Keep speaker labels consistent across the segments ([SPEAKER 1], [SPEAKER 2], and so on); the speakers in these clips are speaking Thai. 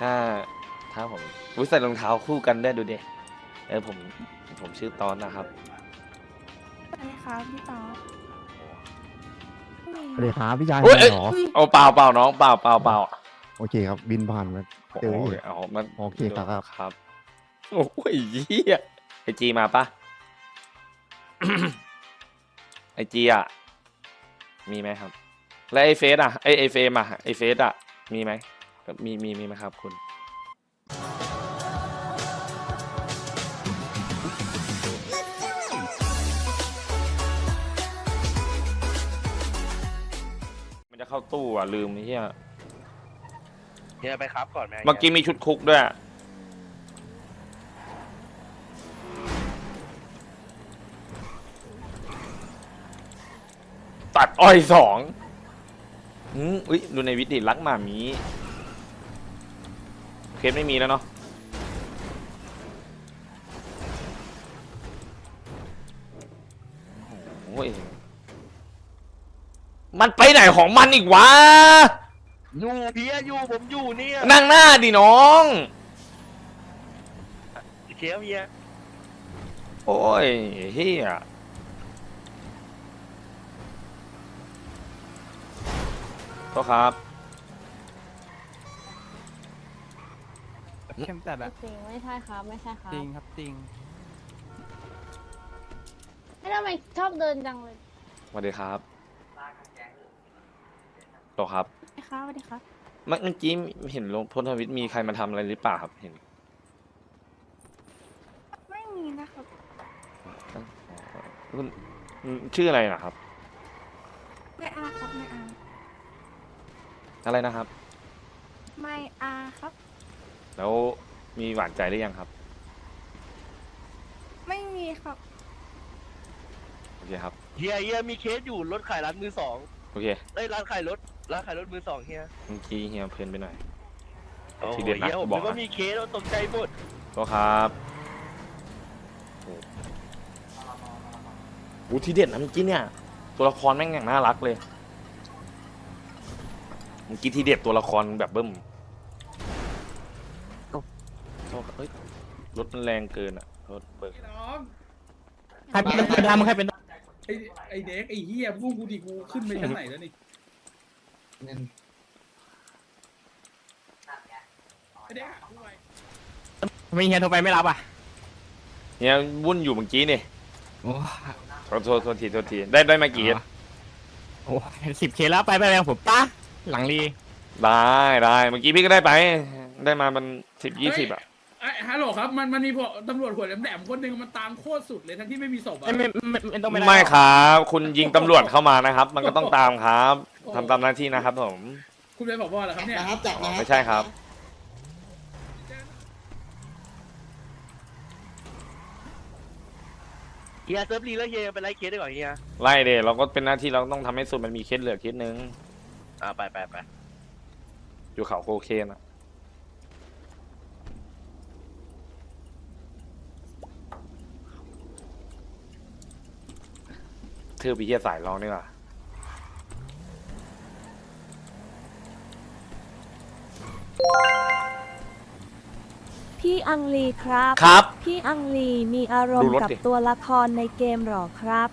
[SPEAKER 1] ถ้าถ้าผมอุ้ยใส่รองเท้าคู่กันได้ดูดิเออผมผมชื่อตอนนะครับ
[SPEAKER 2] สวัสดีครับพี่ต๊อด
[SPEAKER 3] สวัสดีครับพี่ชาย
[SPEAKER 1] โอ้ยเอ้ย
[SPEAKER 3] เหรอ
[SPEAKER 1] เอาเปล่าเปล่าน้องเปล่าเปล่าเปล่า
[SPEAKER 3] โอเคครับ บินผ่านมา เจอ
[SPEAKER 1] โอ้
[SPEAKER 3] ที่
[SPEAKER 1] ยเอามัน
[SPEAKER 3] โอเคครับ
[SPEAKER 1] ครับโอ้ยเหี้ยไอจีมาปะ ไอจีอะ มีไหมครับ และไอเฟสอะไอไอเฟมอะไอเฟสอะ มีไหม มีมีมีไหมครับคุณ มันจะเข้าตู้อะ ลืมไอ้เหี้ย
[SPEAKER 4] เฮียไปครับก่อนไหม
[SPEAKER 1] เมื่อกี้มีชุดคุกด้วย ตัดอ้อยสองอืมอุ้ยดูในวิดิรักหมามี เคสไม่มีแล้วเนาะโอ้ยมันไปไหนของมันอีกวะ
[SPEAKER 4] อยู่เฮียอยู่ผมอยู่เนี่ย
[SPEAKER 1] นั่งหน้าดิน้อง
[SPEAKER 4] เชียวเฮีย
[SPEAKER 1] โอ้ยเฮียโทษครับ
[SPEAKER 5] เข้มจัดอะ
[SPEAKER 6] จริงไม่ใช่ครับไม่ใช่ครับ
[SPEAKER 5] จริงครับจริง
[SPEAKER 6] ไม่ทำไมชอบเดินจังเลย
[SPEAKER 1] สวัสดีครับโตครับ
[SPEAKER 2] สวัสดีครับสวัสดีครับ
[SPEAKER 1] เมื่อเมื่อกี้เห็นลงโพสต์ทวิตมีใครมาทำอะไรหรือเปล่าครับ เห็น
[SPEAKER 2] ไม่มีนะครับ
[SPEAKER 1] คุณชื่ออะไรนะครับ
[SPEAKER 2] ไม่อาครับไม่อา
[SPEAKER 1] อะไรนะครับ
[SPEAKER 2] ไม่อาครับ
[SPEAKER 1] แล้วมีหวานใจหรือยังครับ
[SPEAKER 2] ไม่มีครับ
[SPEAKER 1] โอเคครับ
[SPEAKER 4] เฮียเฮียมีเคสอยู่รถขายร้านมือสอง
[SPEAKER 1] โอเค
[SPEAKER 4] เอ้ยร้านขายรถร้านขายรถมือสองเฮีย
[SPEAKER 1] เมื่อกี้เฮียเพลินไปหน่อย
[SPEAKER 4] โอ้
[SPEAKER 1] ทีเด็ดนะ
[SPEAKER 4] เฮียผม
[SPEAKER 1] บอก
[SPEAKER 4] นึกว่า
[SPEAKER 1] นะ
[SPEAKER 4] มีเคสแล้วตกใจหมด
[SPEAKER 1] โทษครับโอ้โหทีเด็ดนะเมื่อกี้เนี่ย ตัวละครแม่งอย่างน่ารักเลยเมื่อกี้ทีเด็ดตัวละครแบบเบิ้มโอ้โท ษเฮ้ยรถมันแรงเกินอะรถเบิก
[SPEAKER 7] ไอ้น้อง
[SPEAKER 5] ใครเป็นตัวดำใครเป็น
[SPEAKER 7] ไอ้ไอ้เด็กไอ้เฮียพวกกูดิกูขึ้นไปชั้นไหนแล้วนี่ไอ้เด็กอะพูดไว้
[SPEAKER 5] ไม่เฮียโทรไปไม่รับอะ
[SPEAKER 1] เนี่ยวุ่นอยู่เมื่อกี้นี่
[SPEAKER 5] โอ้
[SPEAKER 1] ขอโทษโทษทีโทษทีได้ได้มากี่
[SPEAKER 5] โหสิบเคแล้วไปไปแรงผมป้าหลังรี
[SPEAKER 1] ได้ได้เมื่อกี้พี่ก็ได้ไป ได้มามันสิบยี่สิบอะ
[SPEAKER 7] ไอ้ฮัลโหลครับมันมันมีพวกตำรวจหัวแหลมๆคนหนึ่งมันตามโคตรสุดเลยทั้งที่ไม่มีศพอะ
[SPEAKER 5] ไม่ไม่ไม่ไม่ต้องไม่ได้
[SPEAKER 1] ไม่ครับ คุณยิงตำรวจเข้ามานะครับ มันก็ต้องตามครับทำตามหน้าที่นะครับผม
[SPEAKER 7] คุณเป็นผบเหรอครับเนี่ย
[SPEAKER 8] นะครับจากนะ
[SPEAKER 1] ไม่ใช่ครับ
[SPEAKER 4] เฮียเซิร์ฟรีแล้วเฮียไปไล่เคสได้ก่อนเฮีย
[SPEAKER 1] ไล่เดเราก็เป็นหน้าที่เราต้องทำให้สุดมันมีเคสเหลือเคสนึง
[SPEAKER 4] อ่าไปไปไป
[SPEAKER 1] อยู่เขาโคเคนอะ เธอพี่เฮียสายร้องนี่หว่า
[SPEAKER 9] พี่อังลีครับ
[SPEAKER 1] ครับ
[SPEAKER 9] พี่อังลีมีอารม
[SPEAKER 1] ดู
[SPEAKER 9] ณ์
[SPEAKER 1] รถ
[SPEAKER 9] กับ
[SPEAKER 1] ดิ
[SPEAKER 9] ตัวละครในเกมหรอครับ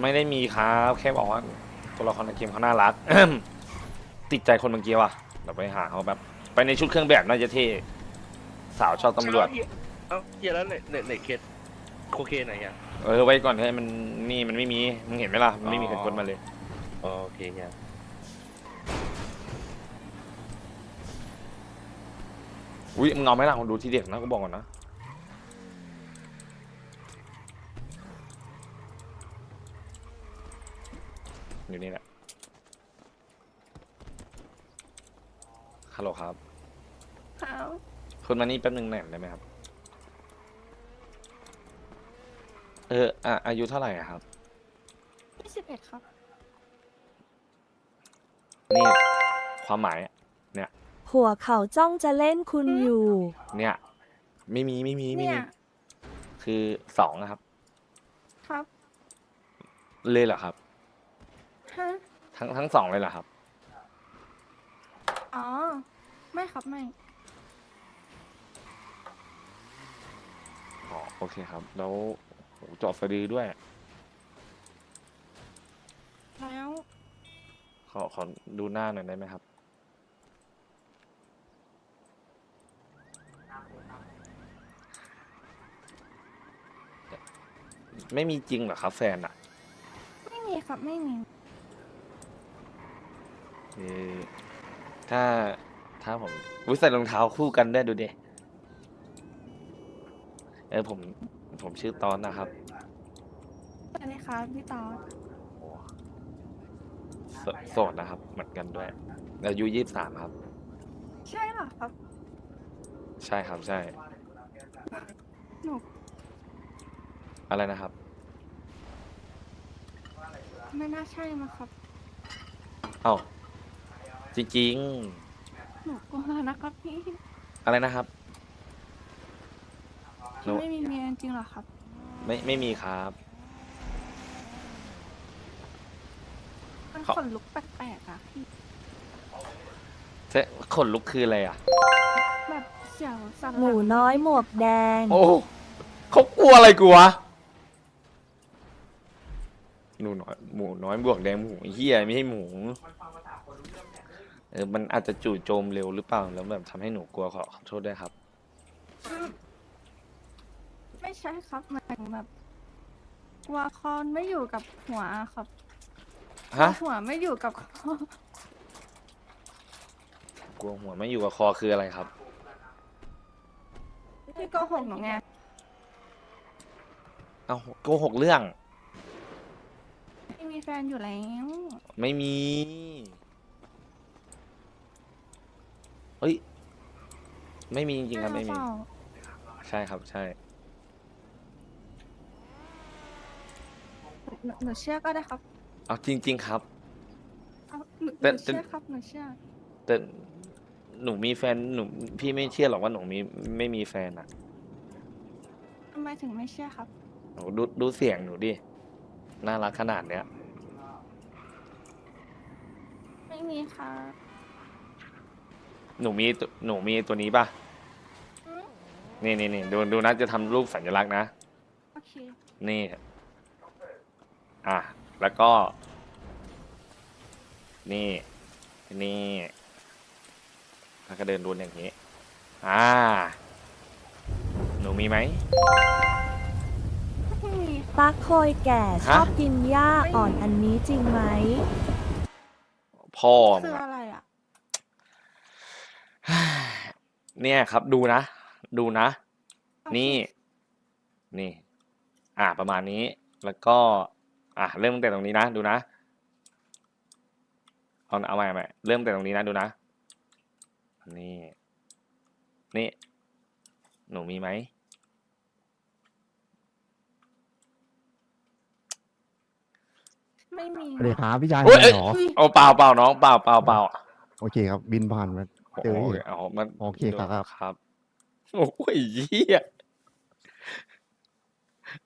[SPEAKER 1] ไม่ได้มีครับแค่บอกว่าตัวละครในเกมเขาน่ารัก ติดใจคนเมื่อกี้ว่ะเดี๋ยวไปหาเขาแบบ ไปในชุดเครื่องแบบน่าจะเท่สาวชอบตำรวจ
[SPEAKER 4] เอ้าเฮียเอ้าเฮียแล้วไหนไหนไหนเคสโคเคนไหนเฮีย
[SPEAKER 1] เออไว้ก่อนให้มันนี่มันไม่มีมึงเห็นไหมล่ะมันไม่มีใครกดมาเลย
[SPEAKER 4] อ๋อโอเคเฮีย
[SPEAKER 1] อุ้ยมึงเอาไหมล่ะดูที่เด็กนะกูบอกก่อนนะอยู่นี่แหละฮัลโหลครับ
[SPEAKER 2] ครับ
[SPEAKER 1] คุณมานี่แป๊บนึงหน่อยได้ไหมครับ เออออายุเท่าไหร่ครับ
[SPEAKER 2] ยี่สิบเอ็ดครับ
[SPEAKER 1] นี่ความหมายเนี่ย
[SPEAKER 9] หัวเขาจ้องจะเล่นคุณอยู่
[SPEAKER 1] เนี่ย ไม่มีไม่มีไม่
[SPEAKER 2] เมี
[SPEAKER 1] คือสองครับ
[SPEAKER 2] ครับ
[SPEAKER 1] เลยเหรอครับทั้งทั้งสองเลยเหรอครับ
[SPEAKER 2] อ๋อ ไม่ครับไม่
[SPEAKER 1] อ๋อโอเคครับ แล้ว โหเจาะสะดือด้วย
[SPEAKER 2] แล้ว
[SPEAKER 1] ขอขอดูหน้าหน่อยได้ไหมครับ ไม่มีจริงเหรอครับแฟนอะ
[SPEAKER 2] ไม่มีครับไม่มี
[SPEAKER 1] คือถ้าถ้าผมวิใส่รองเท้าคู่กันได้วยดูดิเออผม ผมชื่อตอนนะครับ
[SPEAKER 2] สวัสดีครับพี่ตอด
[SPEAKER 1] โอ้โสโสดนะครับ เหมือนกันด้วยอายุยี่สิบสามครับ
[SPEAKER 2] ใช่เหรอครับ
[SPEAKER 1] ใช่ครับใช่
[SPEAKER 2] หนู
[SPEAKER 1] อะไรนะครับ
[SPEAKER 2] ไม่น่าใช่มั้งครับ
[SPEAKER 1] เอ้าจริง
[SPEAKER 2] หนูกลัวนะครับพี่
[SPEAKER 1] ๆ อะไรนะครับ หนู
[SPEAKER 2] ไม่มีเมียจริงเหรอครับ
[SPEAKER 1] ไม่ไม่มีครับ
[SPEAKER 2] มัน
[SPEAKER 1] เขา
[SPEAKER 2] ขนลุกแปลกๆอะพี่
[SPEAKER 1] เจ๊ขนลุกคืออะไรอะ
[SPEAKER 2] แบบเสียวสั่น
[SPEAKER 9] หมูน้อยหมวกแดง
[SPEAKER 1] โอ้เขากลัวอะไรกูวะหนูน้อยหมูน้อยบวกแดงหมูเฮียไม่ใช่หมูเออมันอาจจะจู่โจมเร็วหรือเปล่าแล้วแบบทำให้หนูกลัวขอขอโทษด้วยครับ
[SPEAKER 2] ไม่ใช่ครับหมายถึงแบบกลัวคอนไม่อยู่กับหัวอะครับ
[SPEAKER 1] ฮะ
[SPEAKER 2] หัวไม่อยู่กับคอ ก
[SPEAKER 1] ลัวหัวไม่อยู่กับคอคืออะไรครับ
[SPEAKER 2] พี่โกหกหนูไง
[SPEAKER 1] เอาโกหกเรื่อง
[SPEAKER 2] พี่มีแฟนอยู่แล้ว
[SPEAKER 1] ไม่มี เฮ้ย ไม่มีจริงๆครับไม่มี
[SPEAKER 2] เปล่า
[SPEAKER 1] ใช่ครับใช่
[SPEAKER 2] นูหนูเชื่อก็ได้ครับ
[SPEAKER 1] เอาจริง ๆ ครับ
[SPEAKER 2] เอาหนูห
[SPEAKER 1] แต่
[SPEAKER 2] นู
[SPEAKER 1] แต่
[SPEAKER 2] เชื่อครับหนูเชื่อ
[SPEAKER 1] แต่หนูมีแฟนหนูพี่ไม่เชื่อหรอกว่าหนูมีไม่มีแฟนอะ
[SPEAKER 2] ทำไมถึงไม่เชื่อครับ
[SPEAKER 1] หนูดูดูเสียงหนูดิน่ารักขนาดเนี้ย
[SPEAKER 2] ไม่มีค่ะ
[SPEAKER 1] หนูมีตัวหนูมีตัวนี้ป่ะ
[SPEAKER 2] อืม
[SPEAKER 1] นี่นี่นี่ดูดูนะจะทำรูปสัญลักษณ์นะ
[SPEAKER 2] โอเค
[SPEAKER 1] นี่ อะ แล้วก็ นี่ นี่แล้วก็เดินวนอย่างนี้ อ่า หนูมีไหม
[SPEAKER 2] ไม่มีค่ะ
[SPEAKER 9] ตักโคยแก่ชอบกินหญ้าอ่อนอันนี้จริงไหม
[SPEAKER 1] พ่อมึ
[SPEAKER 2] คื
[SPEAKER 1] ง
[SPEAKER 2] อ
[SPEAKER 1] อะ
[SPEAKER 2] อะไรอะ
[SPEAKER 1] เนี่ยครับ ดูนะ ดูนะ
[SPEAKER 2] โอเค
[SPEAKER 1] นี่ นี่ อ่า ประมาณนี้ แล้วก็ อะเริ่มตั้งแต่ตรงนี้นะดูนะเอาเอาใหม่เอาใหม่เริ่มแต่ตรงนี้นะดูนะ นี่ นี่ หนูมีไหม
[SPEAKER 2] ไม่มี
[SPEAKER 3] สวัสดีครับพี่ชาย
[SPEAKER 1] โอ้ยเอ้ย
[SPEAKER 3] เหรอ
[SPEAKER 1] เอาเปล่าเปล่าน้องเปล่าเปล่าเปล่า
[SPEAKER 3] โอเคครับ บินผ่านมา เจอ
[SPEAKER 1] โอ้
[SPEAKER 3] อี
[SPEAKER 1] ย
[SPEAKER 3] ก
[SPEAKER 1] เอามัน
[SPEAKER 3] โอเคครับ
[SPEAKER 1] ครับโอ้ยเหี้ย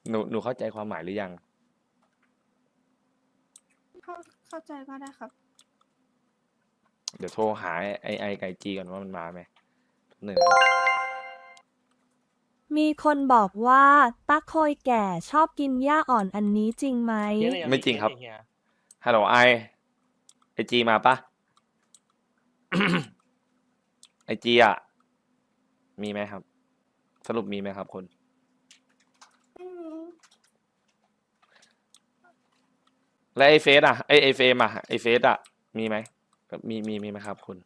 [SPEAKER 1] หนูหนูเข้าใจความหมายหรือยัง
[SPEAKER 2] เข้าเข้าใจก็ได้ครับ
[SPEAKER 1] เดี๋ยวโทรหาไอไอไก่จีก่อนว่ามันมาไหมหนึ่ง
[SPEAKER 9] มีคนบอกว่าตักโคยแก่ชอบกินหญ้าอ่อนอันนี้จริงไหม
[SPEAKER 4] เฮียเนี่ย
[SPEAKER 1] ไม่จริงครับ
[SPEAKER 4] เฮีย
[SPEAKER 1] ฮัลโหลไอไอจีมาปะไอจีอะ มีไหมครับ สรุปมีไหมครับคุณ
[SPEAKER 2] ไม่มี
[SPEAKER 1] และไอเฟสอะไอไอเฟมอะไอเฟสอะมีไหมมีมีมีไหมครับคุณ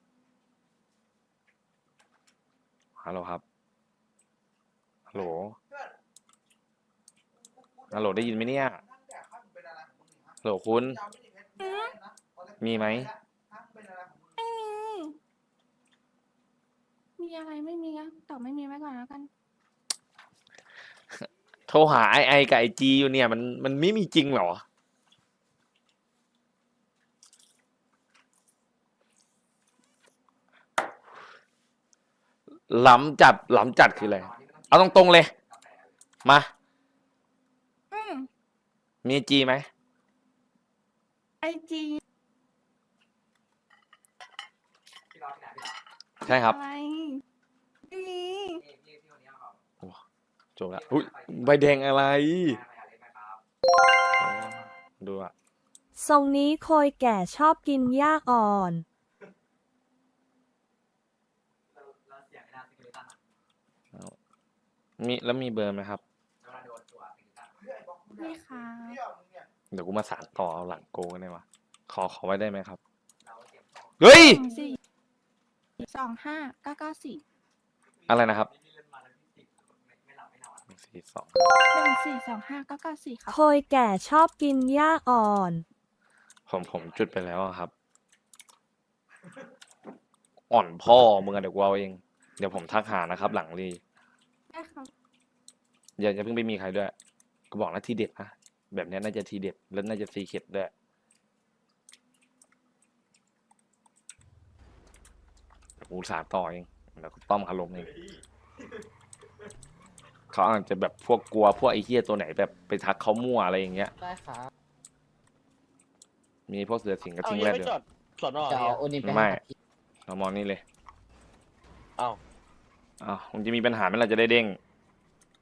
[SPEAKER 1] ฮัลโหลครับฮัลโหลฮัลโหลได้ยินไหมเนี่ยฮัลโหลคุณ
[SPEAKER 2] อืม
[SPEAKER 1] มีไหม
[SPEAKER 2] ไม่มี มีอะไรไม่มีอะตอบไม่มีไว้ก่อนแล้วกัน
[SPEAKER 1] โทรหาไอไอกับไอจีอยู่เนี่ย มันมันไม่มีจริงเหรอ ล้ำจัดล้ำจัดคืออะไร เอาตรงๆเลย มา
[SPEAKER 2] อืม
[SPEAKER 1] มีจีไหม
[SPEAKER 2] ไอจี
[SPEAKER 1] ใช่ครับ
[SPEAKER 2] อะไรไม่มี
[SPEAKER 1] จบละอุ้ยใบแดงอะไร ดูอะ
[SPEAKER 9] ทรงนี้โคยแก่ชอบกินหญ้าอ่อน
[SPEAKER 1] มีแล้วมีเบอร์ไหมครับ
[SPEAKER 2] นี่ครับ
[SPEAKER 1] เดี๋ยวกูมาสานต่อเอาหลังโกกันได้ปะขอขอไว้ได้ไหมครับเฮ้ย
[SPEAKER 2] สองสี่สองห้าเก้าเก้าสี่
[SPEAKER 1] อะไรนะครับสี่สอง
[SPEAKER 2] หนึ่งสี่สองห้าเก้าเก้าสี่ครับ
[SPEAKER 9] โคยแก่ชอบกินหญ้าอ่อน
[SPEAKER 1] ผมผมจุดไปแล้วอะครับ อ่อนพ่อมึงอะเดี๋ยวกูเอาเอง เดี๋ยวผมทักหานะครับ หลังรี
[SPEAKER 2] ได้ครับ
[SPEAKER 1] อย่าอย่าเพิ่งไปมีใครด้วยกูบอกนะทีเด็ดนะแบบเนี้ยน่าจะทีเด็ดแล้วน่าจะซีเข็ดด้วยเดี๋ยวกูสานต่อเองเดี๋ยวกูต้อมคารมเองเขาอาจจะแบบพวกกลัวพวกไอ้เฮียตัวไหนแบบไปทักเขามั่วอะไรอย่างเงี้ย
[SPEAKER 8] ได้ครับ
[SPEAKER 1] มีพวกเสือสิงกระ
[SPEAKER 4] เอา
[SPEAKER 1] ทิง
[SPEAKER 4] ยัง
[SPEAKER 1] แรด
[SPEAKER 4] ไม่
[SPEAKER 1] เดีย
[SPEAKER 4] จ
[SPEAKER 1] ว
[SPEAKER 4] อดสอนอ
[SPEAKER 8] จะ
[SPEAKER 4] เนี่
[SPEAKER 8] เอา
[SPEAKER 4] ย
[SPEAKER 8] โอนิไป
[SPEAKER 1] ไม่
[SPEAKER 8] ให้ครับพี่
[SPEAKER 1] เรามองนี่เลย
[SPEAKER 4] เอ้า
[SPEAKER 1] อ้าวมันจะมีปัญหาไหมเราจะได้เด้ง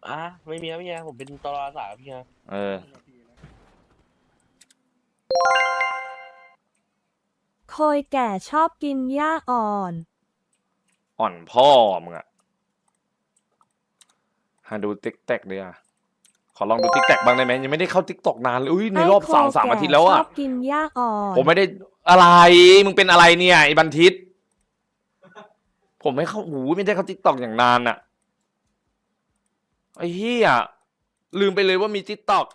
[SPEAKER 4] อะไม่มีครับพี่ฮะผมเป็นตลอดสายพี่ฮะ
[SPEAKER 1] เออ
[SPEAKER 9] โคยแก่ชอบกินหญ้าอ่อน
[SPEAKER 1] อ่อนพ่อมึงอะหาดูติ๊กแตกเลยอะขอลองดูติ๊กแตกบ้างได้ไหมยังไม่ได้เข้าติ๊กตอกนานเลยอุ้ยในรอบ
[SPEAKER 9] ให้โค
[SPEAKER 1] สามสาม
[SPEAKER 9] แก่
[SPEAKER 1] อาทิตย์แล้ว
[SPEAKER 9] ช
[SPEAKER 1] อะ
[SPEAKER 9] อบกินหญ้าอ่อน
[SPEAKER 1] ผมไม่ได้อะไร มึงเป็นอะไรเนี่ยไอ้บันทิต ผมไม่เข้าหูไม่ได้เข้าติ๊กตอกอย่างนานอะไอ้เหี้ยลืมไปเลยว่ามีติ๊กตอก